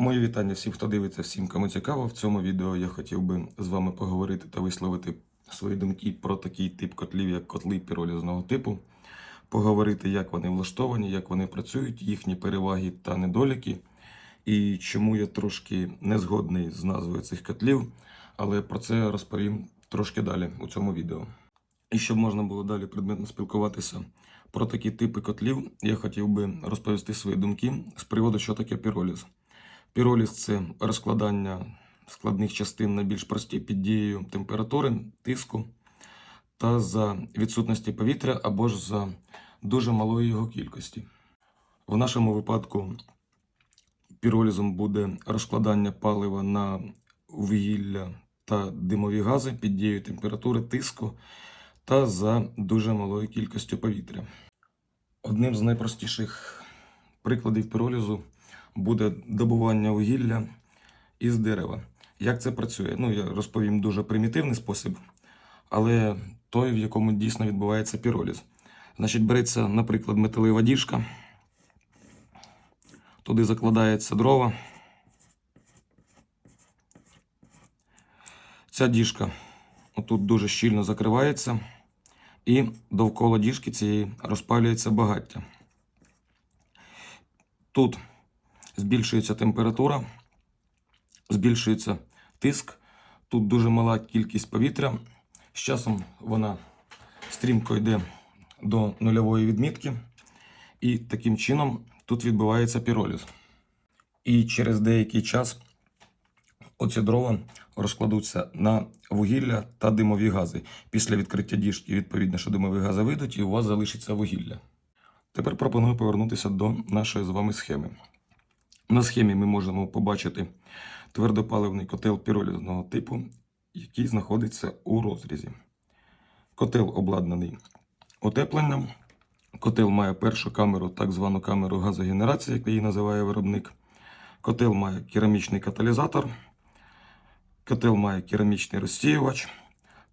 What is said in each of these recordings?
Мої вітання всім, хто дивиться, всім, кому цікаво. В цьому відео я хотів би з вами поговорити та висловити свої думки про такий тип котлів, як котли піролізного типу. Поговорити, як вони влаштовані, як вони працюють, їхні переваги та недоліки, і чому я трошки не згодний з назвою цих котлів, але про це розповім трошки далі у цьому відео. І щоб можна було далі предметно спілкуватися про такі типи котлів, я хотів би розповісти свої думки з приводу, що таке піроліз. Піроліз це розкладання складних частин на більш прості під дією температури, тиску та за відсутності повітря або ж за дуже малої його кількості. В нашому випадку піролізом буде розкладання палива на вугілля та димові гази під дією температури, тиску та за дуже малою кількістю повітря. Одним з найпростіших прикладів піролізу буде добування вугілля із дерева. Як це працює? Ну, я розповім дуже примітивний спосіб, але той, в якому дійсно відбувається піроліз. Значить, береться, наприклад, металева діжка, туди закладається дрова. Ця діжка отут дуже щільно закривається, і довкола діжки цієї розпалюється багаття. Тут збільшується температура, збільшується тиск. Тут дуже мала кількість повітря. З часом вона стрімко йде до нульової відмітки, і таким чином тут відбувається піроліз. І через деякий час оці дрова розкладуться на вугілля та димові гази. Після відкриття діжки, відповідно, що димові гази вийдуть, і у вас залишиться вугілля. Тепер пропоную повернутися до нашої з вами схеми. На схемі ми можемо побачити твердопаливний котел піролізного типу, який знаходиться у розрізі. Котел обладнаний утепленням. Котел має першу камеру, так звану камеру газогенерації, як її називає виробник. Котел має керамічний каталізатор. Котел має керамічний розсіювач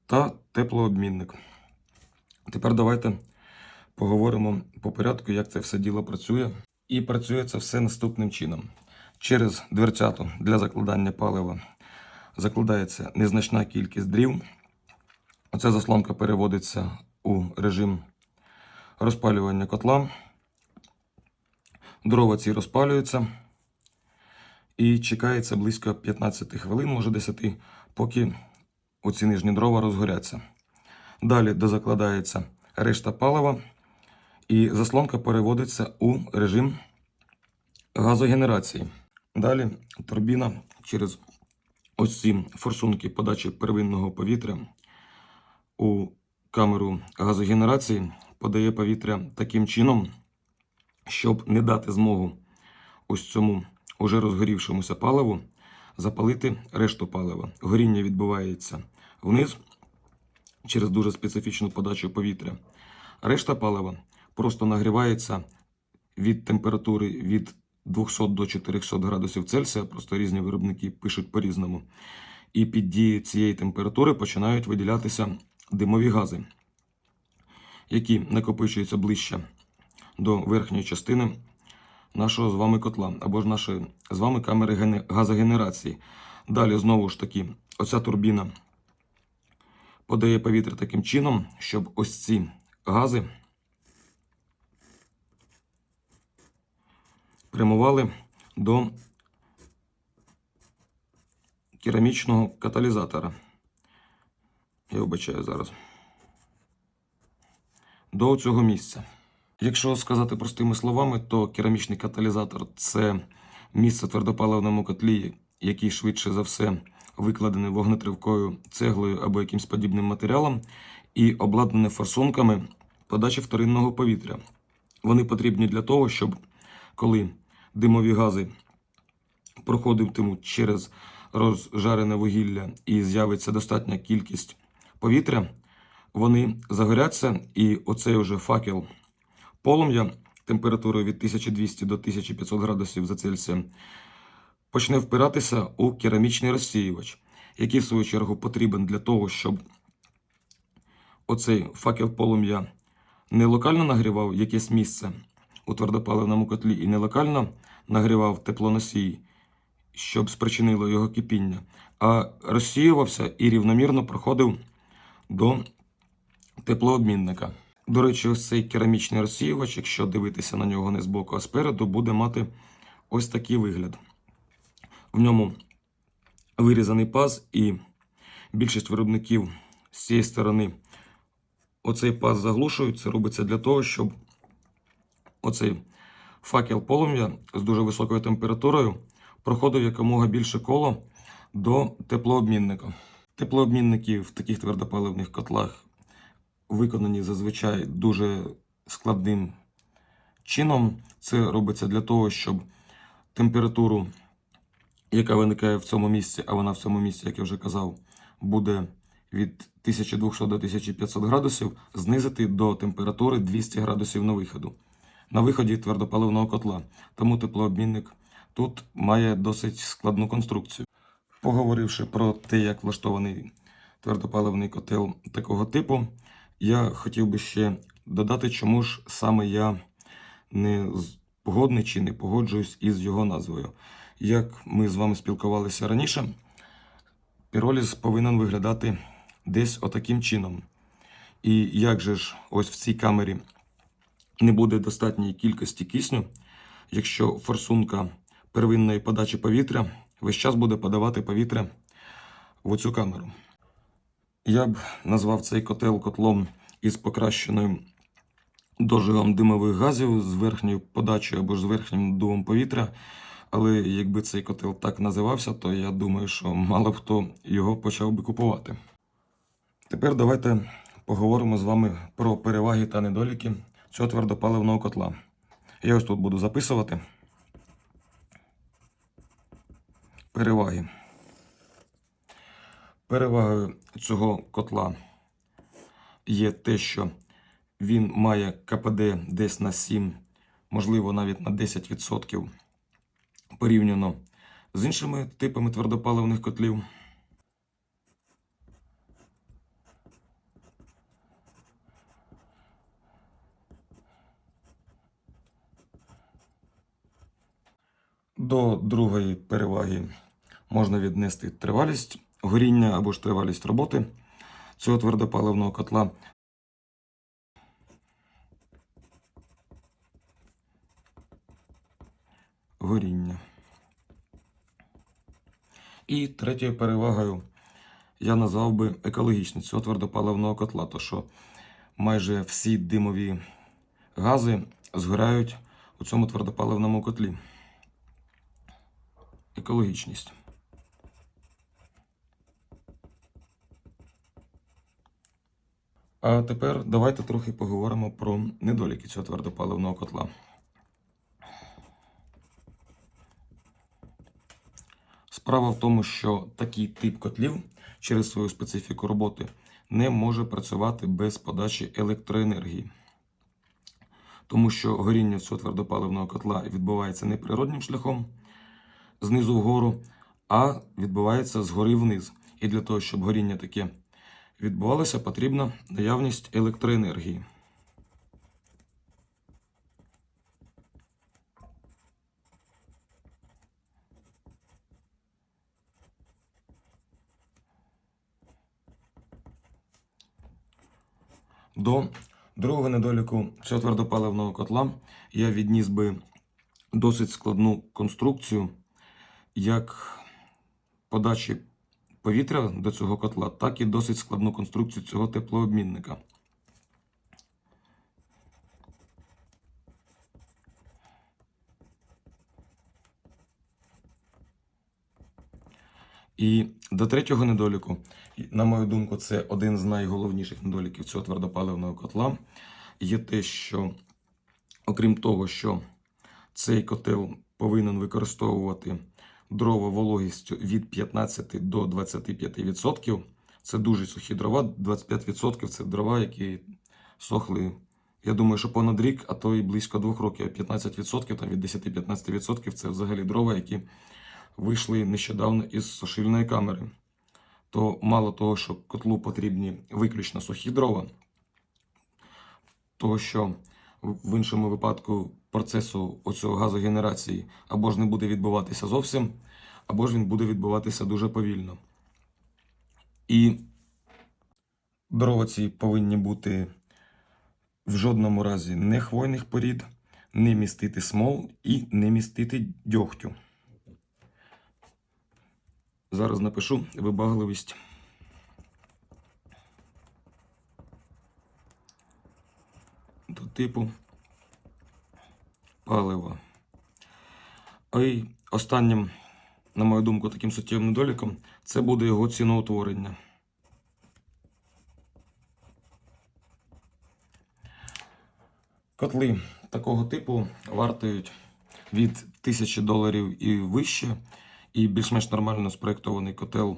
та теплообмінник. Тепер давайте поговоримо по порядку, як це все діло працює. І працює це все наступним чином. Через дверцяту для закладання палива закладається незначна кількість дрів. Оця заслонка переводиться у режим розпалювання котла. Дрова ці розпалюються. І чекається близько 15 хвилин, може 10, поки оці нижні дрова розгоряться. Далі дозакладається решта палива, і заслонка переводиться у режим газогенерації. Далі турбіна через ось ці форсунки подачі первинного повітря у камеру газогенерації подає повітря таким чином, щоб не дати змогу ось цьому уже розгорівшомуся паливу запалити решту палива. Горіння відбувається вниз через дуже специфічну подачу повітря. Решта палива просто нагрівається від температури від 200 до 400 градусів Цельсія, просто різні виробники пишуть по-різному. І під дією цієї температури починають виділятися димові гази, які накопичуються ближче до верхньої частини нашого з вами котла або ж нашої з вами камери газогенерації. Далі, знову ж таки, оця турбіна подає повітря таким чином, щоб ось ці гази прямували до керамічного каталізатора. Я вибачаю зараз. До цього місця. Якщо сказати простими словами, то керамічний каталізатор це місце в твердопаливному котлі, який швидше за все викладений вогнетривкою цеглою або якимсь подібним матеріалом, і обладнаний форсунками подачі вторинного повітря. Вони потрібні для того, щоб коли димові гази проходитимуть через розжарене вугілля і з'явиться достатня кількість повітря, вони загоряться, і оцей уже факел полум'я температурою від 1200 до 1500 градусів за Цельсієм почне впиратися у керамічний розсіювач, який в свою чергу потрібен для того, щоб оцей факел полум'я не локально нагрівав якесь місце у твердопаливному котлі і не локально нагрівав теплоносій щоб спричинило його кипіння, а розсіювався і рівномірно проходив до теплообмінника. До речі, ось цей керамічний розсіювач, якщо дивитися на нього не збоку, а спереду, буде мати ось такий вигляд. В ньому вирізаний паз, і більшість виробників з цієї сторони оцей паз заглушують. Це робиться для того, щоб оцей факел полум'я з дуже високою температурою проходив якомога більше коло до теплообмінника. Теплообмінники в таких твердопаливних котлах виконані зазвичай дуже складним чином. Це робиться для того, щоб температуру, яка виникає в цьому місці, а вона в цьому місці, як я вже казав, буде від 1200 до 1500 градусів, знизити до температури 200 градусів на виходу. На виході твердопаливного котла. Тому теплообмінник тут має досить складну конструкцію. Поговоривши про те, як влаштований твердопаливний котел такого типу, я хотів би ще додати, чому ж саме я не погодний чи не погоджуюсь із його назвою. Як ми з вами спілкувалися раніше, піроліз повинен виглядати десь отаким чином. І як же ж ось в цій камері не буде достатньої кількості кисню, якщо форсунка первинної подачі повітря весь час буде подавати повітря в оцю камеру. Я б назвав цей котел котлом із покращеною дожигом димових газів з верхньою подачею або ж з верхнім дувом повітря. Але якби цей котел так називався, то я думаю, що мало б хто його почав би купувати. Тепер давайте поговоримо з вами про переваги та недоліки цього твердопаливного котла. Я ось тут буду записувати. Переваги. Перевагою цього котла є те, що він має КПД десь на 7, можливо, навіть на 10% порівняно з іншими типами твердопаливних котлів. До другої переваги можна віднести тривалість горіння або ж тривалість роботи цього твердопаливного котла. Горіння. І третьою перевагою я назвав би екологічність цього твердопаливного котла, то що майже всі димові гази згорають у цьому твердопаливному котлі. Екологічність. А тепер давайте трохи поговоримо про недоліки цього твердопаливного котла. Справа в тому, що такий тип котлів через свою специфіку роботи не може працювати без подачі електроенергії. Тому що горіння цього твердопаливного котла відбувається не природнім шляхом знизу вгору, а відбувається згори вниз. І для того, щоб горіння таке відбувалося, потрібна наявність електроенергії. До другого недоліку цього твердопаливного котла я відніс би досить складну конструкцію як подачі повітря до цього котла, так і досить складну конструкцію цього теплообмінника. І до третього недоліку, на мою думку, це один з найголовніших недоліків цього твердопаливного котла. Є те, що, окрім того, що цей котел повинен використовувати дрова вологістю від 15 до 25%. Це дуже сухі дрова. 25% це дрова, які сохли, я думаю, що понад рік, а то і близько двох років. 15% там від 10-15% це взагалі дрова, які вийшли нещодавно із сушильної камери. То мало того, що котлу потрібні виключно сухі дрова, того, що в іншому випадку процесу оцього газогенерації або ж не буде відбуватися зовсім, або ж він буде відбуватися дуже повільно. І дрова ці повинні бути в жодному разі не хвойних порід, не містити смол і не містити дьогтю. Зараз напишу вибагливість. До типу палива. Й останнім, на мою думку, таким суттєвим недоліком це буде його ціноутворення. Котли такого типу вартують від 1000 доларів і вище, і більш-менш нормально спроєктований котел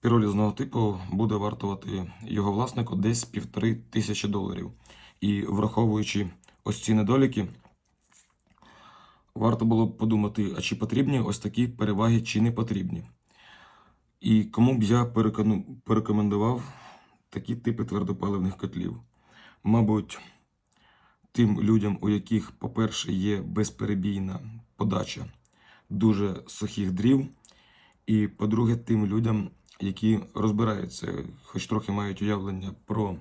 піролізного типу буде вартувати його власнику десь півтори тисячі доларів. І враховуючи ось ці недоліки, варто було б подумати, а чи потрібні ось такі переваги, чи не потрібні. І кому б я порекомендував такі типи твердопаливних котлів? Мабуть, тим людям, у яких, по-перше, є безперебійна подача дуже сухих дрів, і, по-друге, тим людям, які розбираються, хоч трохи мають уявлення про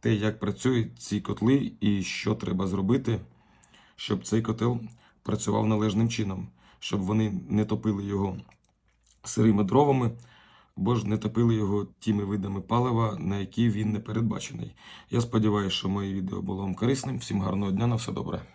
те, як працюють ці котли і що треба зробити, щоб цей котел працював належним чином, щоб вони не топили його сирими дровами, або ж не топили його тими видами палива, на які він не передбачений. Я сподіваюся, що моє відео було вам корисним. Всім гарного дня, на все добре.